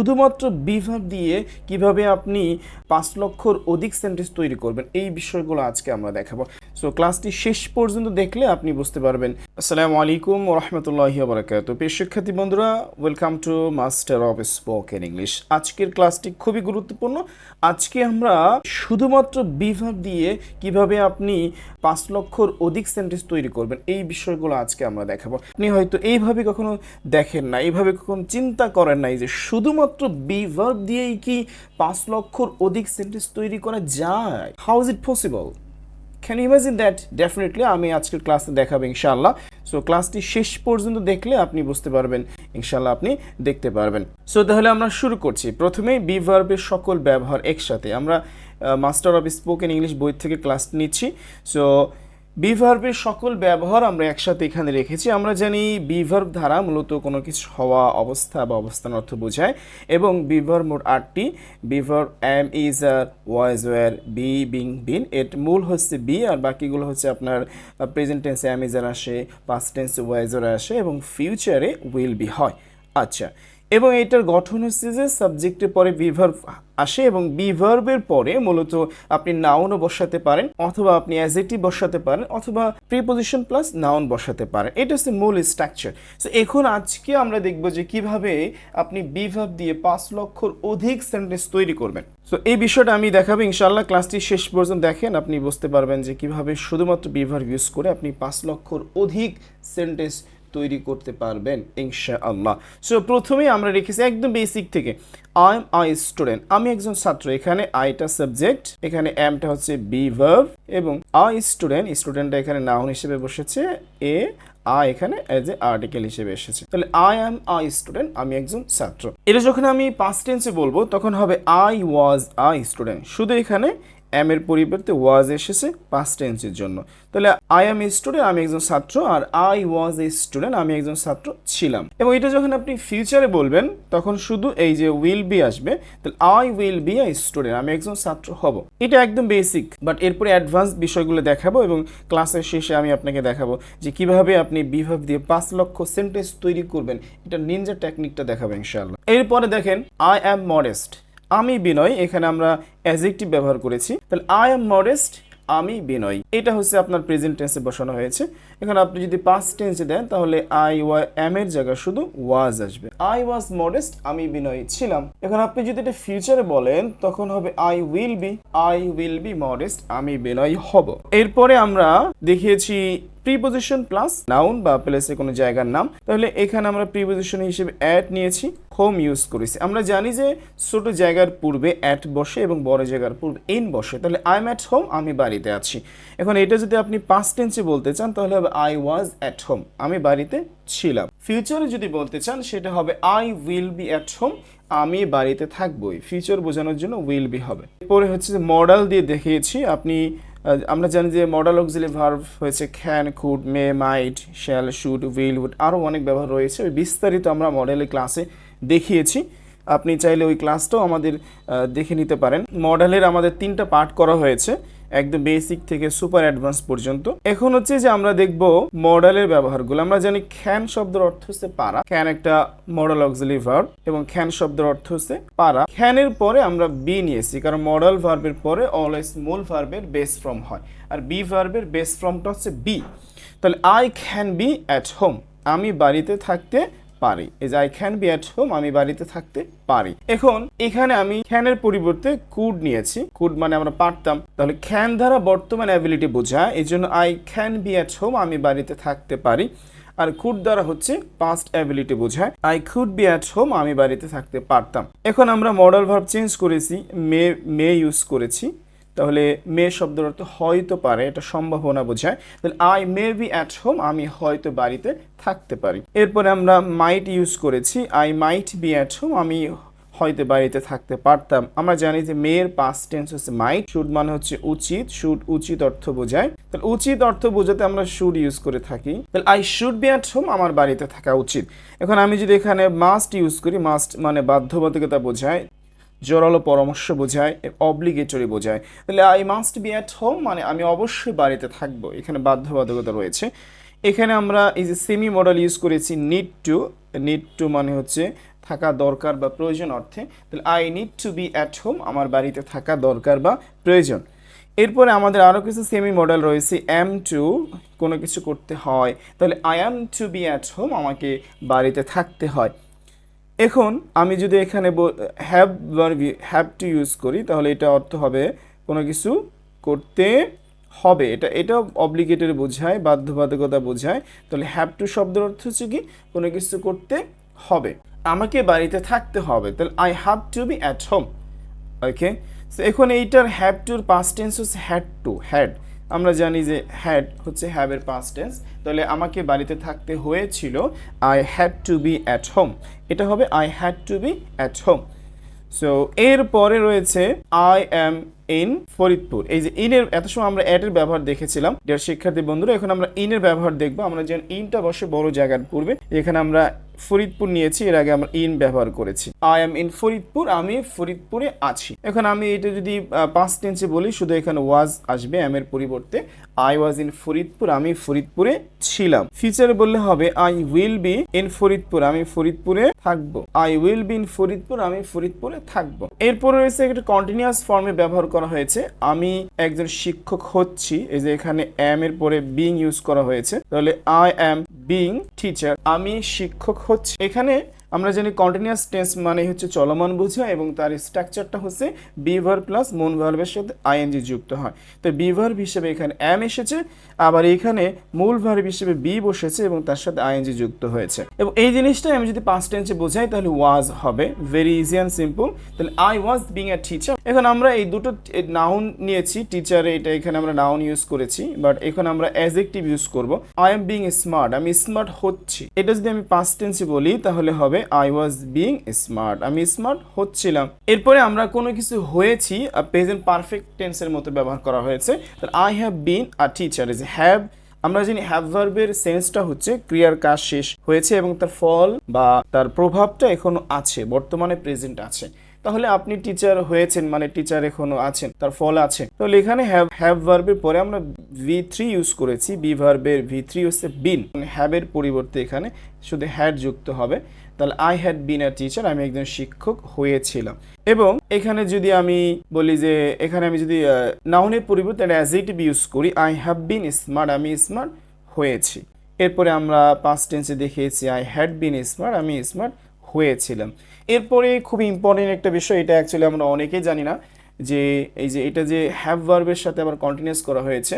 শুধুমাত্র বিভাগ দিয়ে কীভাবে আপনি পাঁচ লক্ষর অধিক সেন্টেন্স তৈরি করবেন, এই বিষয়গুলো আজকে আমরা দেখাবো। সো ক্লাসটি শেষ পর্যন্ত দেখলে আপনি বুঝতে পারবেন। আসসালামু আলাইকুম রহমতুল্লাহি বারাকাত প্রিয় শিক্ষার্থী বন্ধুরা welcome to master of spoken English আজকের ক্লাসটি খুবই গুরুত্বপূর্ণ। আজকে আমরা শুধুমাত্র বিভাব দিয়ে কীভাবে আপনি পাঁচ লক্ষর অধিক সেন্টেন্স তৈরি করবেন, এই বিষয়গুলো আজকে আমরা দেখাবো। আপনি হয়তো এইভাবে কখনো দেখেন না, এইভাবে কখনো চিন্তা করেন নাই যে শুধুমাত্র বিভাব দিয়েই কি পাঁচ লক্ষর অধিক সেন্টেন্স তৈরি করা যায়। How is it possible can imagine that definitely আমি আজকের ক্লাসে দেখাবো ইনশাআল্লাহ। সো ক্লাসটি শেষ পর্যন্ত দেখলে আপনি বুঝতে পারবেন। ইনশাআল্লাহ আপনি দেখতে পারবেন। সো তাহলে আমরা শুরু করছি। প্রথমেই বি ভার্বের সকল ব্যবহার একসাথে। আমরা মাস্টার অফ স্পোকেন ইংলিশ বই থেকে ক্লাস নিচ্ছি। সো বিভার্বের সকল ব্যবহার আমরা একসাথে এখানে রেখেছি। আমরা জানি বিভার্ব ধারা মূলত কোনো কিছু হওয়া অবস্থা বা অবস্থান অর্থ বোঝায় এবং বিভার মোট আটটি। Be verb am is are was were, be being been. এর মূল হচ্ছে বি আর বাকিগুলো হচ্ছে আপনার প্রেজেন্ট টেন্সে এম ইজ আর আসে, পাস্ট টেন্সে ওয়াইজ ওয়ার আসে এবং ফিউচারে উইল বি হয়। আচ্ছা এবং এটার গঠন হচ্ছে যে সাবজেক্টের পরে বিভার্ব আসে এবং বিভার্বের পরে মূলত আপনি নাউনও বসাতে পারেন অথবা আপনি অ্যাজেটিভ বসাতে পারেন অথবা প্রিপোজিশন প্লাস নাউন বসাতে পারেন। এটা হচ্ছে মূল স্ট্রাকচার সো এখন আজকে আমরা দেখব যে কীভাবে আপনি বিভাব দিয়ে পাঁচ লক্ষর অধিক সেন্টেন্স তৈরি করবেন। সো এই বিষয়টা আমি দেখাবো। ইনশাল্লাহ ক্লাসটি শেষ পর্যন্ত দেখেন। আপনি বুঝতে পারবেন যে কীভাবে শুধুমাত্র বিভার ইউজ করে আপনি পাঁচ লক্ষর অধিক সেন্টেন্স তৈরি করতে পারবেন ইনশা আল্লাহ সো প্রথমেই আমরা রেখেছি একদম বেসিক থেকে। আই এম আই স্টুডেন্ট আমি একজন ছাত্র। এখানে আইটা সাবজেক্ট এখানে এমটা হচ্ছে বি ভার্ব এবং আই স্টুডেন্ট স্টুডেন্টটা এখানে নাউন হিসেবে বসেছে, এ আই এখানে এজ এ আর্টিকেল হিসেবে এসেছে। তাহলে আই অ্যাম আই স্টুডেন্ট আমি একজন ছাত্র। এটা যখন আমি পাস্ট টেন্সে বলব, তখন হবে আই ওয়াজ আই স্টুডেন্ট শুধু এখানে এম এর পরিবর্তে ওয়াজ এসেছে পাস্ট টেন্সের জন্য। তাহলে আই এম এ স্টুডেন্ট আমি একজন ছাত্র, আর আই ওয়াজ এ স্টুডেন্ট আমি একজন ছাত্র ছিলাম। এবং এটা যখন আপনি ফিউচারে বলবেন, তখন শুধু এই যে উইল বি আসবে, তাহলে I will be a student আমি একজন ছাত্র হব। এটা একদম বেসিক বাট এরপরে অ্যাডভান্স বিষয়গুলো দেখাবো এবং ক্লাসের শেষে আমি আপনাকে দেখাবো যে কীভাবে আপনি বিভাগ দিয়ে পাঁচ লক্ষ সেন্টেন্স তৈরি করবেন। এটা নিনজা টেকনিকটা দেখাবো ইনশাআল্লাহ। এরপরে দেখেন আই অ্যাম মডেস্ট আমি বিনয়, এখানে আমরা অ্যাজেক্টিভ ব্যবহার করেছি। তাহলে আই এম মডেস্ট আমি বিনয়। এটা হচ্ছে আপনার প্রেজেন্ট টেন্সে বসানো হয়েছে। এখন আপনি যদি পাস্ট টেন্সে দেন, তাহলে আই ওয়াই এম এর জায়গায় শুধু ওয়াজ আসবে। আই ওয়াজ মডেস্ট আমি বিনয় ছিলাম। এখন আপনি যদি এটা ফিউচারে বলেন, তখন হবে I will be I will be modest আমি বিনয় হব। এরপরে আমরা দেখিয়েছি প্রিপোজিশন প্লাস নাউন বা প্লেসে কোনো জায়গার নাম, তাহলে এখানে আমরা প্রিপোজিশন হিসেবে অ্যাড নিয়েছি হোম ইউজ করেছি। আমরা জানি যে ছোট জায়গার পূর্বে অ্যাট বসে এবং বড় জায়গার পূর্বে ইন বসে। তাহলে আই এম অ্যাট হোম আমি বাড়িতে আছি। এখন এটা যদি আপনি পাস্ট টেন্সে বলতে চান, তাহলে হবে আই ওয়াজ অ্যাট হোম আমি বাড়িতে ছিলাম। ফিউচারে যদি বলতে চান, সেটা হবে I will be at home আমি বাড়িতে থাকবোই। ফিউচার বোঝানোর জন্য উইল বি হবে। এরপরে হচ্ছে মডেল দিয়ে দেখিয়েছি, আপনি আমরা জানি যে মডেল অক্সিলি ভার্ভ হয়েছে can could may might shall should will would আরও অনেক ব্যবহার রয়েছে। ওই বিস্তারিত আমরা মডেলের ক্লাসে দেখিয়েছি। আপনি চাইলে ওই ক্লাসটাও আমাদের দেখে নিতে পারেন। মডেলের আমাদের তিনটা পার্ট করা হয়েছে। একদম বেসিক থেকে সুপার অ্যাডভান্স পর্যন্ত। এখন হচ্ছে যে আমরা দেখব মডেলের ব্যবহারগুলো। আমরা জানি খ্যান শব্দের অর্থ হচ্ছে পারা। খ্যান একটা মডেল অক্সিলি ভার্ব এবং খ্যান শব্দের অর্থ হচ্ছে পারা। খ্যানের পরে আমরা বি নিয়েছি, কারণ মডেল ভার্বের পরে অলওয়েজ মূল ভার্বের বেস ফর্ম হয়। আর বি ভার্বের বেস ফর্মটা হচ্ছে বি তাহলে I can be at home আমি বাড়িতে থাকতে পারি। যে I can be at home আমি বাড়িতে থাকতে পারি। এখন, এখানে আমি ক্যানের পরিবর্তে কুড নিয়েছি। কুড মানে আমরা পারতাম। তাহলে ক্যান দ্বারা বর্তমান অ্যাবিলিটি বোঝায়, এই জন্য I can be at home আমি বাড়িতে থাকতে পারি। আর কুড দ্বারা হচ্ছে পাস্ট অ্যাবিলিটি বোঝায়। I could be at home আমি বাড়িতে থাকতে পারতাম। এখন আমরা মডেল ভার্ব চেঞ্জ করেছি মে মে ইউজ করেছি। তাহলে মে শব্দের অর্থ হয়তো পারে, এটা সম্ভাবনা বোঝায়। তাহলে I may be at home আমি হয়তো বাড়িতে থাকতে পারি। এরপরে আমরা মাইট ইউজ করেছি I might be at home আমি হয়তো বাড়িতে থাকতে পারতাম। আমরা জানি যে মেয়ের পাস্ট টেন্স হচ্ছে মাইট শুড মানে হচ্ছে উচিত শুড উচিত অর্থ বোঝায়। তাহলে উচিত অর্থ বোঝাতে আমরা শুড ইউজ করে থাকি। তাহলে I should be at home আমার বাড়িতে থাকা উচিত। এখন আমি যদি এখানে মাস্ট ইউজ করি মাস্ট মানে বাধ্যবাধকতা বোঝায় জোরালো পরামর্শ বোঝায় অব্লিগেটরি বোঝায়। তাহলে I must be at home মানে আমি অবশ্যই বাড়িতে থাকব। এখানে বাধ্যবাধকতা রয়েছে। এখানে আমরা এই যে সেমি মডেল ইউজ করেছি নিড টু নিড টু মানে হচ্ছে থাকা দরকার বা প্রয়োজন অর্থে। তাহলে I need to be at home আমার বাড়িতে থাকা দরকার বা প্রয়োজন। এরপরে আমাদের আরও কিছু সেমি মডেল রয়েছে এম টু কোনো কিছু করতে হয়। তাহলে I am to be at home আমাকে বাড়িতে থাকতে হয়। এখন আমি যদি এখানে হ্যাভ হ্যাভ টু ইউজ করি, তাহলে এটা অর্থ হবে কোনো কিছু করতে হবে। এটা এটা অব্লিগেটেড বোঝায়, বাধ্যবাধকতা বোঝায়। তাহলে হ্যাভ টু শব্দের অর্থ হচ্ছে কি? কোনো কিছু করতে হবে। আমাকে বাড়িতে থাকতে হবে। তাহলে I have to be at home okay এখন এইটার হ্যাভ টুর পাস্ট টেন্স হচ্ছে হ্যাড টু হ্যাড আমরা জানি যে হ্যাড হচ্ছে হ্যাভের পাস্ট টেন্স তাহলে আমাকে বাড়িতে থাকতে হয়েছিল I had to be at home এটা হবে I had to be at home so এর পরে রয়েছে আই অ্যাম ইন ফরিদপুর। এই যে ইনের এত সময় আমরা অ্যাডের ব্যবহার দেখেছিলাম। ডিয়ার শিক্ষার্থী বন্ধুরা, এখন আমরা ইনের ব্যবহার দেখব। আমরা যেন ইনটা বসে বড় জায়গার পূর্বে। এখানে আমরা ফরিদপুর নিয়েছি, এর আগে আমরা ইন ব্যবহার করেছি। আই এম ইন ফরিদপুর, আমি ফরিদপুরে আছি। এখন আমি এটা যদি পাঁচ টেন্সে বলি, শুধু এখানে ওয়াজ আসবে এম এর পরিবর্তে আই ওয়াজ ইন ফরিদপুর, আমি ফরিদপুরে ছিলাম। ফিচারে বললে হবে I will be in Faridpur, আমি ফরিদপুরে থাকব। I will be in Faridpur, আমি ফরিদপুরে থাকব। এরপরে রয়েছে একটা কন্টিনিউয়াস ফর্মে ব্যবহার করা হয়েছে। আমি একজন শিক্ষক হচ্ছি, এই যে এখানে এম এর পরে বিং ইউজ করা হয়েছে। তাহলে আই অ্যাম বিং টিচার আমি শিক্ষক হচ্ছি। এখানে আমরা জানি কন্টিনিউয়াস টেন্স মানে হচ্ছে চলমান বোঝা এবং তার স্ট্রাকচারটা হচ্ছে বিভার প্লাস মন ভার্বের সাথে আইএনজি যুক্ত হয়। তো বিভার্ব হিসেবে এখানে অ্যাম এসেছে আবার এখানে মূল ভার্ব হিসেবে বি বসেছে এবং তার সাথে আইএনজি যুক্ত হয়েছে। এবং এই জিনিসটাই আমি যদি পাঁচ টেন্সে বোঝাই, তাহলে ওয়াজ হবে। ভেরি ইজি অ্যান্ড সিম্পল তাহলে I was being a teacher এখন আমরা এই দুটো নাউন নিয়েছি। টিচারে এটা এখানে আমরা নাউন ইউজ করেছি বাট এখন আমরা অ্যাজেক্টিভ ইউজ করব। আই এম বিং স্মার্ট আমি স্মার্ট হচ্ছি। এটা যদি আমি পাঁচ টেন্সে বলি, তাহলে হবে আই ওয়াজ বিং স্মার্ট আমি স্মার্ট হচ্ছিলাম। এরপরে আমরা কোনো কিছু হয়েছি প্রেজেন্ট পারফেক্ট টেন্সের মতো ব্যবহার করা হয়েছে। I have been a teacher is have আমরা জানি হ্যাভ ভার্বের সেন্সটা হচ্ছে ক্রিয়ার কাজ শেষ হয়েছে এবং তার ফল বা তার প্রভাবটা এখনও আছে, বর্তমানে প্রেজেন্ট আছে। তাহলে আপনি টিচার হয়েছেন মানে টিচার এখনও আছেন, তার ফল আছে। তাহলে এখানে হ্যাভ হ্যাভ ভার্বের পরে আমরা ভি থ্রি ইউজ করেছি বি ভার্বের ভি থ্রি হচ্ছে বিন হ্যাবের পরিবর্তে এখানে শুধু হ্যাড যুক্ত হবে। তাহলে I had been a teacher আমি একজন শিক্ষক হয়েছিলাম। এবং এখানে যদি আমি বলি যে, এখানে আমি যদি নাউনের পরিবর্তে অ্যাজেটিভ ইউজ করি আই হ্যাভ বিন স্মার্ট আমি স্মার্ট হয়েছি। এরপরে আমরা পাঁচ টেন্সে দেখিয়েছি আই হ্যাড বিন স্মার্ট আমি স্মার্ট হয়েছিলাম এরপরে খুবই ইম্পর্টেন্ট একটা বিষয়, এটা অ্যাকচুয়ালি আমরা অনেকেই জানি না, যে এই যে এটা যে হ্যাভ ভার্বের সাথে আবার কন্টিনিউস করা হয়েছে,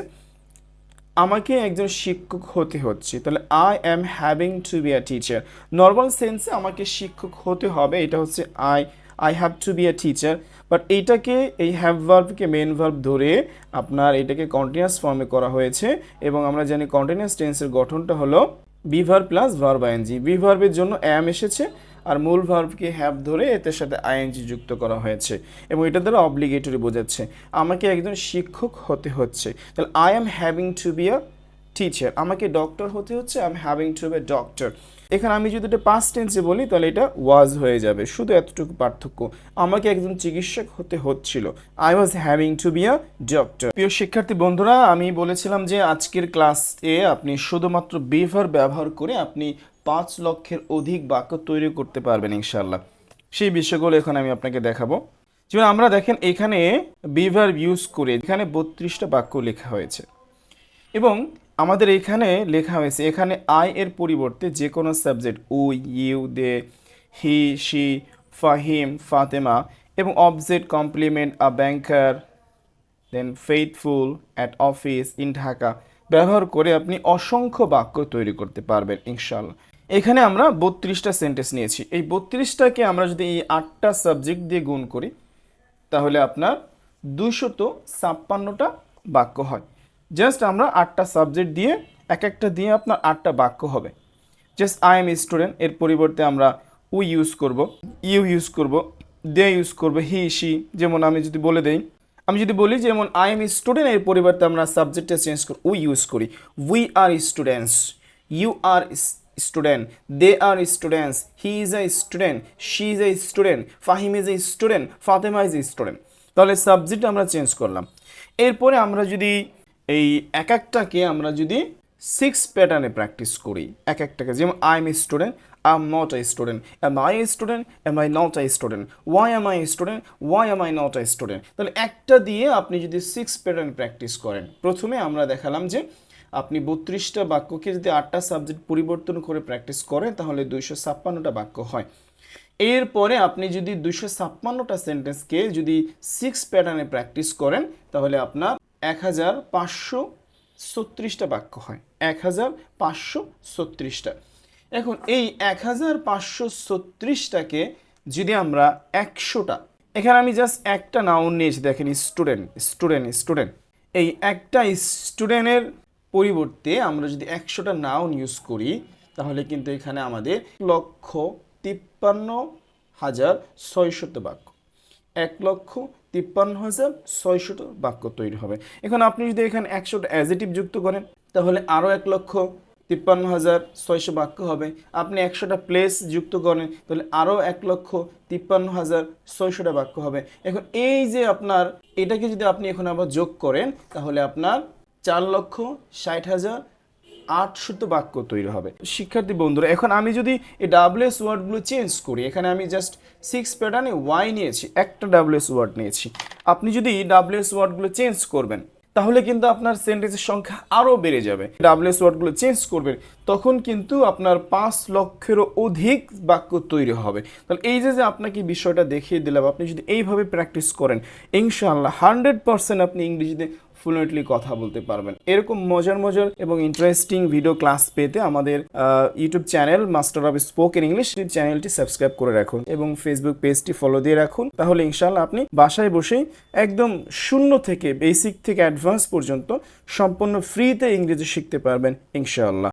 আমাকে একজন শিক্ষক হতে হচ্ছে। তাহলে I am having to be a teacher normal সেন্সে আমাকে শিক্ষক হতে হবে, এটা হচ্ছে I I have to be a teacher but এইটাকে এই হ্যাভ ভার্বকে মেন ভার্ব ধরে আপনার এটাকে কন্টিনিউয়াস ফর্মে করা হয়েছে। এবং আমরা জানি কন্টিনিউয়াস টেন্সের গঠনটা হলো be verb plus verb ING বিভার্বের জন্য অ্যাম এসেছে। আর মূল ভার্বকে হ্যাভ ধরে এটার সাথে আইএনজি যুক্ত করা হয়েছে এবং এটা দ্বারা অব্লিগেটরি বোঝাচ্ছে, আমাকে একজন শিক্ষক হতে হচ্ছে। তাহলে I am having to be a teacher আমাকে ডক্টর হতে হচ্ছে I am having to be doctor এখানে আমি যদি এটা পাস্ট টেন্সে বলি, তাহলে এটা ওয়াজ হয়ে যাবে, শুধু এতটুকু পার্থক্য। আমাকে একজন চিকিৎসক হতে হচ্ছিল I was having to be a doctor প্রিয় শিক্ষার্থী বন্ধুরা, আমি বলেছিলাম যে আজকের ক্লাসে আপনি শুধুমাত্র বিভার ব্যবহার করে আপনি পাঁচ লক্ষের অধিক বাক্য তৈরি করতে পারবেন ইনশাল্লাহ সেই বিষয়গুলো এখন আমি আপনাকে দেখাবো। যেমন আমরা দেখেন এখানে বিভার ইউজ করে এখানে বত্রিশটা বাক্য লেখা হয়েছে। এবং আমাদের এখানে লেখা হয়েছে, এখানে আই এর পরিবর্তে যে কোনো subject, we, you, they, he, she, Fahim, Fatema এবং object, complement, a banker, then faithful, at office, in Dhaka, ব্যবহার করে আপনি অসংখ্য বাক্য তৈরি করতে পারবেন ইনশাল্লাহ এখানে আমরা বত্রিশটা সেন্টেন্স নিয়েছি। এই বত্রিশটাকে আমরা যদি এই আটটা সাবজেক্ট দিয়ে গুণ করি, তাহলে আপনার দুশত ছাপ্পান্নটা বাক্য হয়। জাস্ট আমরা আটটা সাবজেক্ট দিয়ে এক একটা দিয়ে আপনার আটটা বাক্য হবে। জাস্ট আই এম স্টুডেন্ট এর পরিবর্তে আমরা উই ইউজ করব ইউ ইউজ করব দে ইউজ করব হি সি যেমন আমি যদি বলে দেই, আমি যদি বলি যেমন আই এম স্টুডেন্ট এর পরিবর্তে আমরা সাবজেক্টটা চেঞ্জ করি উই ইউজ করি? We are students you are student they are students he is a student she is a student Fahim is a student Fatema is a student তাহলে subject আমরা change করলাম এরপরে আমরা যদি এই এক একটাকে আমরা যদি সিক্স প্যাটার্নে প্র্যাকটিস করি এক একটাকে, যেমন I am a student I'm not a student. Am I a student? Am I not a student? Why am I a student? Why am I not a student? তাহলে একটা দিয়ে আপনি যদি সিক্স প্যাটার্ন প্র্যাকটিস করেন, প্রথমে আমরা দেখালাম যে আপনি বত্রিশটা বাক্যকে যদি আটটা সাবজেক্ট পরিবর্তন করে প্র্যাকটিস করেন, তাহলে দুইশো ছাপ্পান্নটা বাক্য হয়। এরপরে আপনি যদি দুশো ছাপ্পান্নটা সেন্টেন্সকে যদি সিক্স প্যাটার্নে প্র্যাকটিস করেন, তাহলে আপনার এক হাজার পাঁচশো ছত্রিশটা বাক্য হয়। এক হাজার পাঁচশো ছত্রিশটা। এখন এই এক হাজার পাঁচশো ছত্রিশটাকে যদি আমরা একশোটা, এখানে আমি জাস্ট একটা নাউন নিয়েছি, দেখেন স্টুডেন্ট স্টুডেন্ট স্টুডেন্ট এই একটা স্টুডেন্টের পরিবর্তে আমরা যদি একশোটা নাউন ইউজ করি, তাহলে কিন্তু এখানে আমাদের লক্ষ তিপ্পান্ন হাজার ছয়শত বাক্য। এক লক্ষ তিপ্পান্ন হাজার ছয়শত বাক্য তৈরি হবে। এখন আপনি যদি এখানে একশোটা অ্যাজিটিভ যুক্ত করেন, তাহলে আরও এক লক্ষ তিপ্পান্ন হাজার ছয়শো বাক্য হবে। আপনি একশোটা প্লেস যুক্ত করেন, তাহলে আরও এক লক্ষ তিপ্পান্ন হাজার ছয়শোটা বাক্য হবে। এখন এই যে আপনার, এটাকে যদি আপনি এখন আবার যোগ করেন, তাহলে আপনার চার লক্ষ ষাট হাজার আটশত বাক্য তৈরি হবে। শিক্ষার্থী বন্ধুরা, এখন আমি যদি এই ডাব্লিউএস ওয়ার্ডগুলো চেঞ্জ করি, এখানে আমি জাস্ট সিক্স প্যাটার্নে ওয়াই নিয়েছি, একটা ডাব্লিউএস ওয়ার্ড নিয়েছি। আপনি যদি ডাব্লিউএস ওয়ার্ডগুলো চেঞ্জ করবেন, তাহলে কিন্তু আপনার সেন্টেন্সের সংখ্যা আরও বেড়ে যাবে। ডাব্লিউএস ওয়ার্ডগুলো চেঞ্জ করবেন, তখন কিন্তু আপনার পাঁচ লক্ষেরও অধিক বাক্য তৈরি হবে। তাহলে এই যে যে আপনাকে বিষয়টা দেখিয়ে দিলাম, আপনি যদি এইভাবে প্র্যাকটিস করেন, ইনশাআল্লাহ হান্ড্রেড পার্সেন্ট আপনি ইংরেজিতে ফ্লুয়েন্টলি কথা বলতে পারবেন। এরকম মজার মজার এবং ইন্টারেস্টিং ভিডিও ক্লাস পেতে আমাদের YouTube channel master of spoken English চ্যানেলটি সাবস্ক্রাইব করে রাখুন এবং ফেসবুক পেজটি ফলো দিয়ে রাখুন। তাহলে ইনশাল্লাহ আপনি বাসায় বসেই একদম শূন্য থেকে বেসিক থেকে অ্যাডভান্স পর্যন্ত সম্পূর্ণ ফ্রিতে ইংরেজি শিখতে পারবেন ইনশাআল্লাহ।